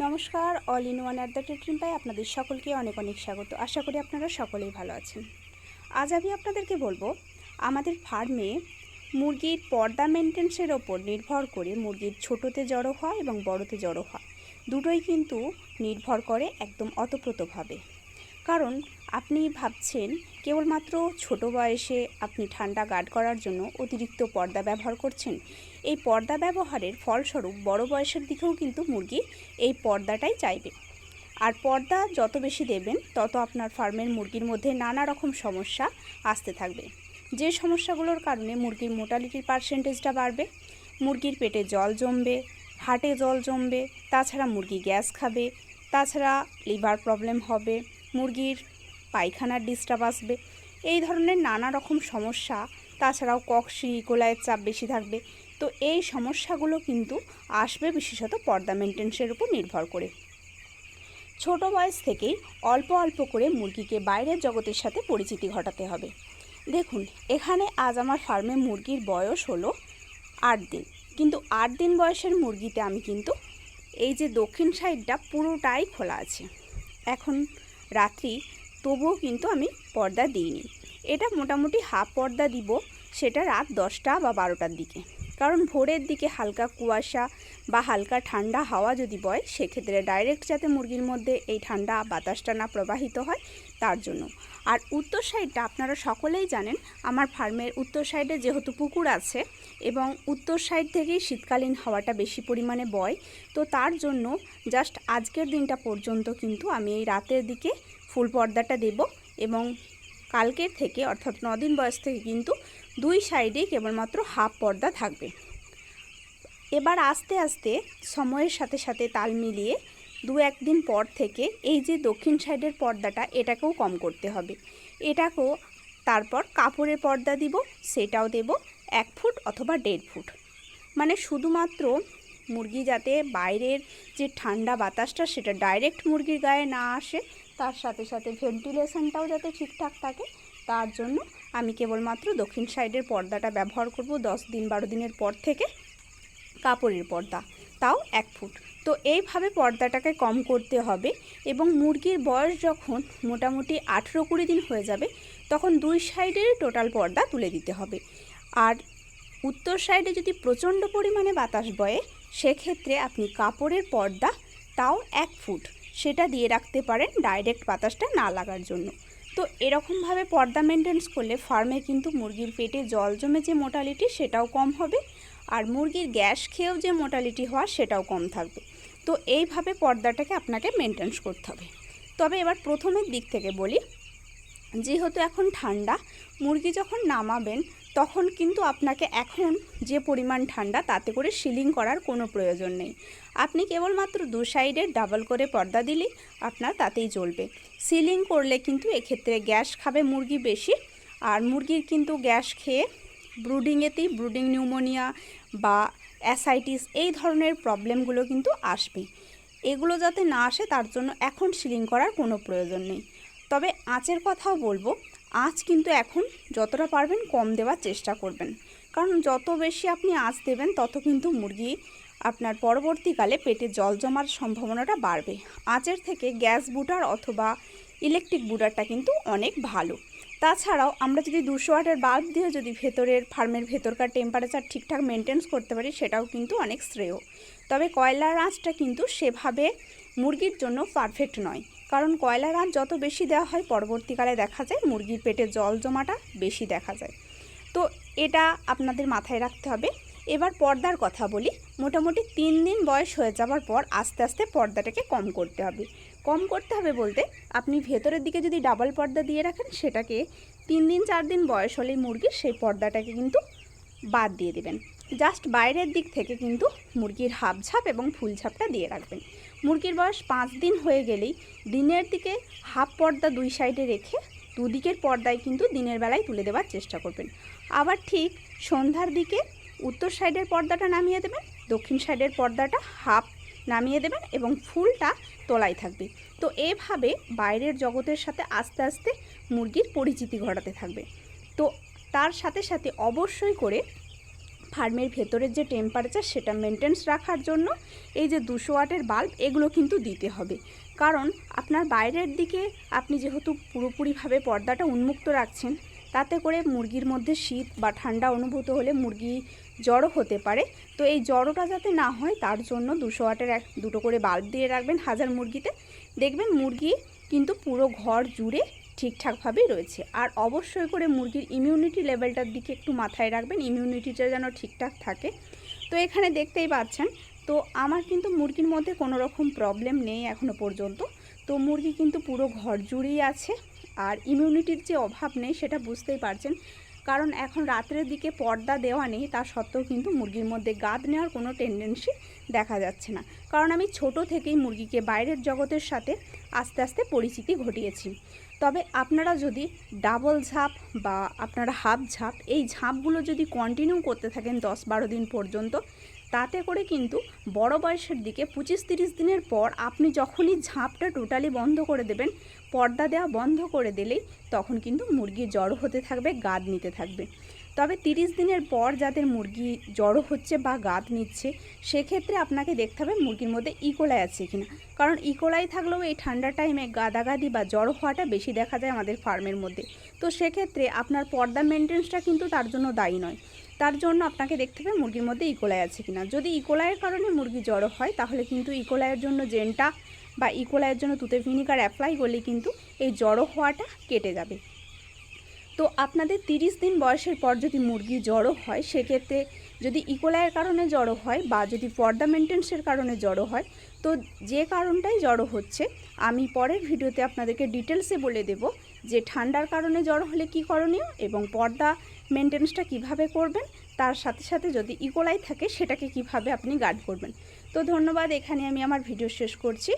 নমস্কার all in one at the টেট্রিম পাই আপনাদের সকলকে অনেক অনেক স্বাগত। আশা করি আপনারা সকলেই ভালো আছেন। আজ আমি আপনাদেরকে বলব, আমাদের ফার্মে মুরগির পর্দা মেনটেন্সের ওপর নির্ভর করে মুরগির ছোটোতে জড়ো হয় এবং বড়তে জড়ো হয়। দুটোই কিন্তু নির্ভর করে একদম অতপ্রতভাবে কারণ আপনি ভাবছেন কেবলমাত্র ছোট বয়সে আপনি ঠান্ডা গার্ড করার জন্য অতিরিক্ত পর্দা ব্যবহার করছেন। এই পর্দা ব্যবহারের ফলস্বরূপ বড় বয়সের দিকেও কিন্তু মুরগি এই পর্দাটাই চাইবে। আর পর্দা যত বেশি দেবেন, তত আপনার ফার্মের মুরগির মধ্যে নানা রকম সমস্যা আসতে থাকবে। যে সমস্যাগুলোর কারণে মুরগির মোটালিটির পার্সেন্টেজটা বাড়বে, মুরগির পেটে জল জমবে, হাটে জল জমবে, তাছাড়া মুরগি গ্যাস খাবে, তাছাড়া লিভার প্রবলেম হবে মুরগির পায়খানার ডিস্টার্ব আসবে। এই ধরনের নানা রকম সমস্যা, তাছাড়াও কক্সি গোলায়ের চাপ বেশি থাকবে। তো এই সমস্যাগুলো কিন্তু আসবে বিশেষত পর্দা মেনটেন্সের উপর নির্ভর করে। ছোট বয়স থেকেই অল্প অল্প করে মুরগিকে বাইরের জগতের সাথে পরিচিতি ঘটাতে হবে। দেখুন, এখানে আজ আমার ফার্মে মুরগির বয়স হলো আট দিন। কিন্তু আট দিন বয়সের মুরগিতে আমি কিন্তু এই যে দক্ষিণ সাইডটা পুরোটাই খোলা আছে। এখন রাত্রি, তবুও কিন্তু আমি পর্দা দিইনি। এটা মোটামুটি হাফ পর্দা দিব, সেটা রাত দশটা বা বারোটার দিকে। কারণ ভোরের দিকে হালকা কুয়াশা বা হালকা ঠান্ডা হাওয়া যদি বয়, সেক্ষেত্রে ডাইরেক্ট যাতে মুরগির মধ্যে এই ঠান্ডা বাতাসটা না প্রবাহিত হয়, তার জন্য। আর উত্তর সাইডটা আপনারা সকলেই জানেন, আমার ফার্মের উত্তর সাইডে যেহেতু পুকুর আছে এবং উত্তর সাইড থেকেই শীতকালীন হাওয়াটা বেশি পরিমাণে বয়, তো তার জন্য জাস্ট আজকের দিনটা পর্যন্ত কিন্তু আমি এই রাতের দিকে ফুল পর্দাটা দেব এবং কালকের থেকে, অর্থাৎ দিন বয়স থেকে কিন্তু দুই সাইডেই কেবলমাত্র হাফ পর্দা থাকবে। এবার আস্তে আস্তে সময়ের সাথে সাথে তাল মিলিয়ে দু একদিন পর থেকে এই যে দক্ষিণ সাইডের পর্দাটা, এটাকেও কম করতে হবে। এটাকেও তারপর কাপড়ের পর্দা দিব, সেটাও দেব এক ফুট অথবা দেড় ফুট। মানে শুধুমাত্র মুরগি যাতে বাইরের যে ঠান্ডা বাতাসটা, সেটা ডাইরেক্ট মুরগির গায়ে না আসে তার সাথে সাথে ভেন্টিলেশনটাও যাতে ঠিকঠাক থাকে, তার জন্য আমি কেবলমাত্র দক্ষিণ সাইডের পর্দাটা ব্যবহার করব দশ দিন বারো দিনের পর থেকে, কাপড়ের পর্দা, তাও এক ফুট। তো এইভাবে পর্দাটাকে কম করতে হবে এবং মুরগির বয়স যখন মোটামুটি আঠেরো কুড়ি দিন হয়ে যাবে, তখন দুই সাইডের টোটাল পর্দা তুলে দিতে হবে। আর উত্তর সাইডে যদি প্রচণ্ড পরিমাণে বাতাস বয়ে, সেক্ষেত্রে আপনি কাপড়ের পর্দা, তাও এক ফুট। সেটা দিয়ে রাখতে পারেন ডাইরেক্ট বাতাসটা না লাগার জন্য। তো এরকমভাবে পর্দা মেনটেন্স করলে ফার্মে কিন্তু মুরগির পেটে জল জমে যে মোটালিটি সেটাও কম হবে আর মুরগির গ্যাস খেয়েও যে মোটালিটি হওয়া সেটাও কম থাকবে। তো এইভাবে পর্দাটাকে আপনাকে মেনটেন্স করতে হবে। তবে এবার প্রথমের দিক থেকে বলি, যেহেতু এখন ঠান্ডা, মুরগি যখন নামাবেন তখন কিন্তু আপনাকে এখন যে পরিমাণ ঠান্ডা, তাতে করে সিলিং করার কোনো প্রয়োজন নেই। আপনি কেবলমাত্র দু সাইডে ডাবল করে পর্দা দিলেই আপনার তাতেই চলবে সিলিং করলে কিন্তু এক্ষেত্রে গ্যাস খাবে মুরগি বেশি, আর মুরগির কিন্তু গ্যাস খেয়ে ব্রুডিংয়েতেই ব্রুডিং নিউমোনিয়া বা অ্যাসাইটিস এই ধরনের প্রবলেমগুলো কিন্তু আসবে। এগুলো যাতে না আসে, তার জন্য এখন সিলিং করার কোনো প্রয়োজন নেই। তবে আঁচের কথাও বলব আঁচ কিন্তু এখন যতটা পারবেন কম দেওয়ার চেষ্টা করবেন। কারণ যত বেশি আপনি আঁচ দেবেন, তত কিন্তু মুরগি আপনার পরবর্তীকালে পেটে জল জমার সম্ভাবনাটা বাড়বে। আঁচের থেকে গ্যাস বুটার অথবা ইলেকট্রিক বুটারটা কিন্তু অনেক ভালো। তাছাড়াও আমরা যদি দুশো ওয়াটের বাল্ব দিয়ে যদি ভেতরের, ফার্মের ভেতরকার টেম্পারেচার ঠিকঠাক মেনটেন্স করতে পারি, সেটাও কিন্তু অনেক শ্রেয়। তবে কয়লার আঁচটা কিন্তু সেভাবে মুরগির জন্য পারফেক্ট নয়। কারণ কয়লার আঁচ যত বেশি দেওয়া হয়, পরবর্তীকালে দেখা যায় মুরগির পেটে জল জমাটা বেশি দেখা যায়। তো এটা আপনাদের মাথায় রাখতে হবে। এবার পর্দার কথা বলি। মোটামুটি তিন দিন বয়স হয়ে যাওয়ার পর আস্তে আস্তে পর্দাটাকে কম করতে হবে। কম করতে হবে বলতে আপনি ভেতরের দিকে যদি ডাবল পর্দা দিয়ে রাখেন, সেটাকে তিন দিন, চার দিন বয়স হলেই মুরগির সেই পর্দাটাকে কিন্তু বাদ দিয়ে দেবেন। জাস্ট বাইরের দিক থেকে কিন্তু মুরগির হাফ ঝাপ এবং ফুল ঝাপটা দিয়ে রাখবেন। মুরগির বয়স পাঁচ দিন হয়ে গেলেই দিনের দিকে হাফ পর্দা দুই সাইডে রেখে দুদিকের পর্দায় কিন্তু দিনের বেলায় তুলে দেওয়ার চেষ্টা করবেন। আবার ঠিক সন্ধ্যার দিকে উত্তর সাইডের পর্দাটা নামিয়ে দেবেন, দক্ষিণ সাইডের পর্দাটা হাফ নামিয়ে দেবেন এবং ফুলটা তোলাই থাকবে। তো এভাবে বাইরের জগতের সাথে আস্তে আস্তে মুরগির পরিচিতি ঘটাতে থাকবে। তো তার সাথে সাথে অবশ্যই করে ফার্মের ভেতরের যে টেম্পারেচার সেটা মেনটেন্স রাখার জন্য এই যে দুশো ওয়াটের বাল্ব এগুলো কিন্তু দিতে হবে। কারণ আপনার বাইরের দিকে আপনি যেহেতু পুরোপুরিভাবে পর্দাটা উন্মুক্ত রাখছেন, তাতে করে মুরগির মধ্যে শীত বা ঠান্ডা অনুভূত হলে মুরগি জড়ো হতে পারে। তো এই জড়োটা যাতে না হয়, তার জন্য দুশো ওয়াটের এক, দুটো করে বাল্ব দিয়ে রাখবেন হাজার মুরগিতে। দেখবেন মুরগি কিন্তু পুরো ঘর জুড়ে ঠিকঠাকভাবেই রয়েছে। আর অবশ্যই করে মুরগির ইমিউনিটি লেভেলটার দিকে একটু মাথায় রাখবেন ইমিউনিটিটা যেন ঠিকঠাক থাকে। তো এখানে দেখতেই পাচ্ছেন, তো আমার কিন্তু মুরগির মধ্যে কোনো রকম প্রবলেম নেই এখনও পর্যন্ত। তো মুরগি কিন্তু পুরো ঘর জুড়েই আছে, আর ইমিউনিটির যে অভাব নেই সেটা বুঝতেই পারছেন। কারণ এখন রাত্রের দিকে পর্দা দেওয়া নেই, তা সত্ত্বেও কিন্তু মুরগির মধ্যে গাদ নেওয়ার কোনো টেন্ডেন্সি দেখা যাচ্ছে না। কারণ আমি ছোট থেকেই মুরগিকে বাইরের জগতের সাথে আস্তে আস্তে পরিচিতি ঘটিয়েছি। তবে আপনারা যদি ডাবল ঝাঁপ বা আপনারা হাফ ঝাঁপ, এই ঝাঁপগুলো যদি কন্টিনিউ করতে থাকেন দশ বারো দিন পর্যন্ত, তাতে করে কিন্তু বড় বয়সের দিকে পঁচিশ তিরিশ দিনের পর আপনি যখনই ঝাঁপটা টোটালি বন্ধ করে দেবেন, পর্দা দেওয়া বন্ধ করে দিলেই তখন কিন্তু মুরগি জ্বর হতে থাকবে, গাদ নিতে থাকবে। তবে তিরিশ দিনের পর যাদের মুরগি জড়ো হচ্ছে বা গাদ নিচ্ছে, সেক্ষেত্রে আপনাকে দেখতে হবে মুরগির মধ্যে ইকোলাই আছে কিনা। কারণ ইকোলাই থাকলেও এই ঠান্ডার টাইমে গাদাগাদি বা জড়ো হওয়াটা বেশি দেখা যায় আমাদের ফার্মের মধ্যে। তো সেক্ষেত্রে আপনার পর্দা মেনটেন্সটা কিন্তু তার জন্য দায়ী নয়। তার জন্য আপনাকে দেখতে হবে মুরগির মধ্যে ইকোলাই আছে কিনা। যদি ইকোলাইয়ের কারণে মুরগি জড়ো হয়, তাহলে কিন্তু ইকোলাইয়ের জন্য জেনটা বা ইকোলাইয়ের জন্য তুতে ভিনিগার অ্যাপ্লাই করলে কিন্তু এই জড়ো হওয়াটা কেটে যাবে। তো আপনাদের তিরিশ দিন বয়সের পর যদি মুরগি জড়ো হয়, সেক্ষেত্রে যদি ইকোলাইয়ের কারণে জড়ো হয় বা যদি পর্দা মেনটেন্সের কারণে জড়ো হয়, তো যে কারণটাই জড়ো হচ্ছে, আমি পরের ভিডিওতে আপনাদেরকে ডিটেলসে বলে দেব যে ঠান্ডার কারণে জড়ো হলে কি করণীয় এবং পর্দা মেনটেন্সটা কীভাবে করবেন, তার সাথে সাথে যদি ইকোলাই থাকে, সেটাকে কীভাবে আপনি গার্ড করবেন। তো ধন্যবাদ, এখানে আমি আমার ভিডিও শেষ করছি।